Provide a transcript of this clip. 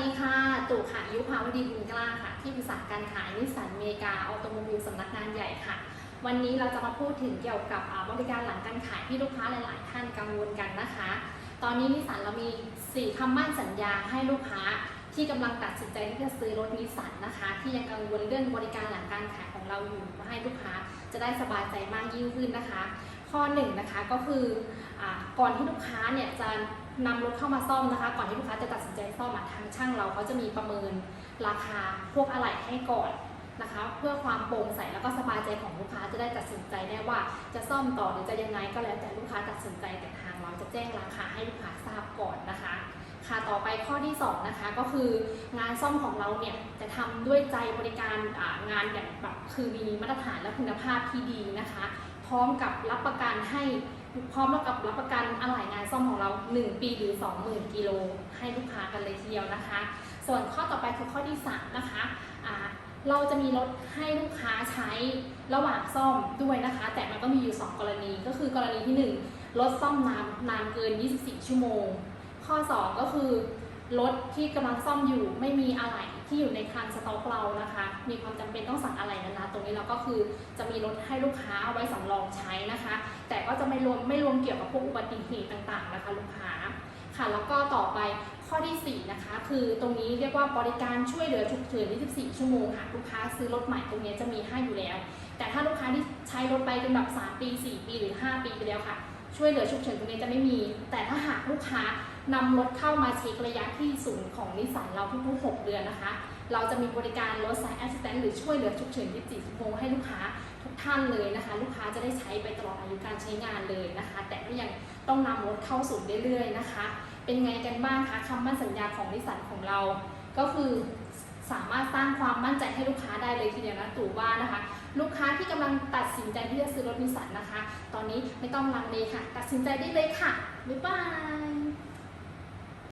ดีค่ะ ตู่ค่ะ ยุพาวดีบุญกล้าค่ะ ที่ปรึกษาการขายนิสสันเมกาออโตโมบิลสำนักงานใหญ่ค่ะ วันนี้เราจะมาพูดถึงเกี่ยวกับบริการหลังการขายที่ลูกค้าหลาย ๆ ท่านกังวลกันนะคะ ตอนนี้นิสสันเรามี 4คำมั่นสัญญาให้ลูกค้าที่กำลังตัดสินใจที่จะซื้อรถนิสสันนะคะ ที่ยังกังวลเรื่องบริการหลังการขายของเราอยู่มาให้ลูกค้าจะได้สบายใจมากยิ่งขึ้นนะคะ ข้อหนึ่งนะคะก็คืออก่อนที่ลูกค้าเนี่ยจะนำรถเข้ามาซ่อมนะคะ ก่อนที่ลูกค้าจะตัดสินใจ อมอะทางช่างเราเขาจะมีประเมินราคาพวกอะไหล่ให้ก่อนนะคะ เพื่อความโปร่งใสแล้วก็สบายใจของลูกค้าจะได้ตัดสินใจได้ว่าจะซ่อมต่อหรือจะยังไงก็แล้วแต่ลูกค้าตัดสินใจแต่ทางเราจะแจ้งราคาให้ลูกค้าทราบก่อนนะคะค่ะต่อไปข้อที่สองนะคะก็คืองานซ่อมของเราเนี่ยจะทำด้วยใจบริการงานอย่างแบบคือมีมาตรฐานและคุณภาพที่ดีนะคะ พร้อมกับรับประกันให้ พร้อมกับรับประกันอะไหล่งานซ่อมของเรา 1 ปีหรือ 20,000 กิโลให้ลูกค้ากันเลยทีเดียวนะคะ ส่วนข้อต่อไปคือข้อที่3นะคะเราจะมีรถให้ลูกค้าใช้ระหว่างซ่อมด้วยนะคะ แต่มันก็มีอยู่ 2 กรณี ก็คือกรณีที่ 1 รถซ่อมนานนานเกิน 24 ชั่วโมง ข้อ 2 ก็คือรถที่กำลังซ่อมอยู่ไม่มีอะไหล่ที่อยู่ในคลังสต็อกเรานะคะ มีความจำเป็นต้องสั่งอะไหล่นาน นี้เราก็คือจะมีรถให้ลูกค้าเอาไว้สำรองใช้นะคะ แต่ก็จะไม่รวมไม่รวมเกี่ยวกับพวกอุบัติเหตุต่างๆนะคะ ลูกค้าค่ะแล้วก็ต่อไปข้อทีสี่4นะคะคือตรงนี้เรียกว่าบริการช่วยเหลือฉุกเฉิน 24 ชั่วโมงค่ะลูกค้าซื้อรถใหม่ตรงนี้จะมีให้อยู่แล้ว แต่ถ้าลูกค้าที่ใช้รถไปเป็นแบบ 3 ปี 4 ปีหรือ 5 ปีไปแล้วค่ะ ช่วยเหลือฉุกเฉินตรงนี้จะไม่มี แต่ถ้าหากลูกค้านำรถเข้ามาเช็คระยะที่ศูนย์ของนิสสันเราทุกๆ6เดือนนะคะ เราจะมีบริการรถสายแอสซิสแตนต์หรือช่วยเหลือฉุกเฉิน 24 ชั่วโมงให้ลูกค้าทุกท่านเลยนะคะ ลูกค้าจะได้ใช้ไปตลอดอายุการใช้งานเลยนะคะ แต่ก็ยังต้องนำรถเข้าศูนย์เรื่อยๆนะคะ เป็นไงกันบ้างคะคำมั่นสัญญาของนิสสันของเรา ก็คือ มั่นใจให้ลูกค้าได้เลยทีเดียวนะตู่ว่านะคะ ลูกค้าที่กำลังตัดสินใจที่จะซื้อรถนิสสันนะคะ ตอนนี้ไม่ต้องลังเลค่ะ ตัดสินใจได้เลยค่ะบ๊ายบาย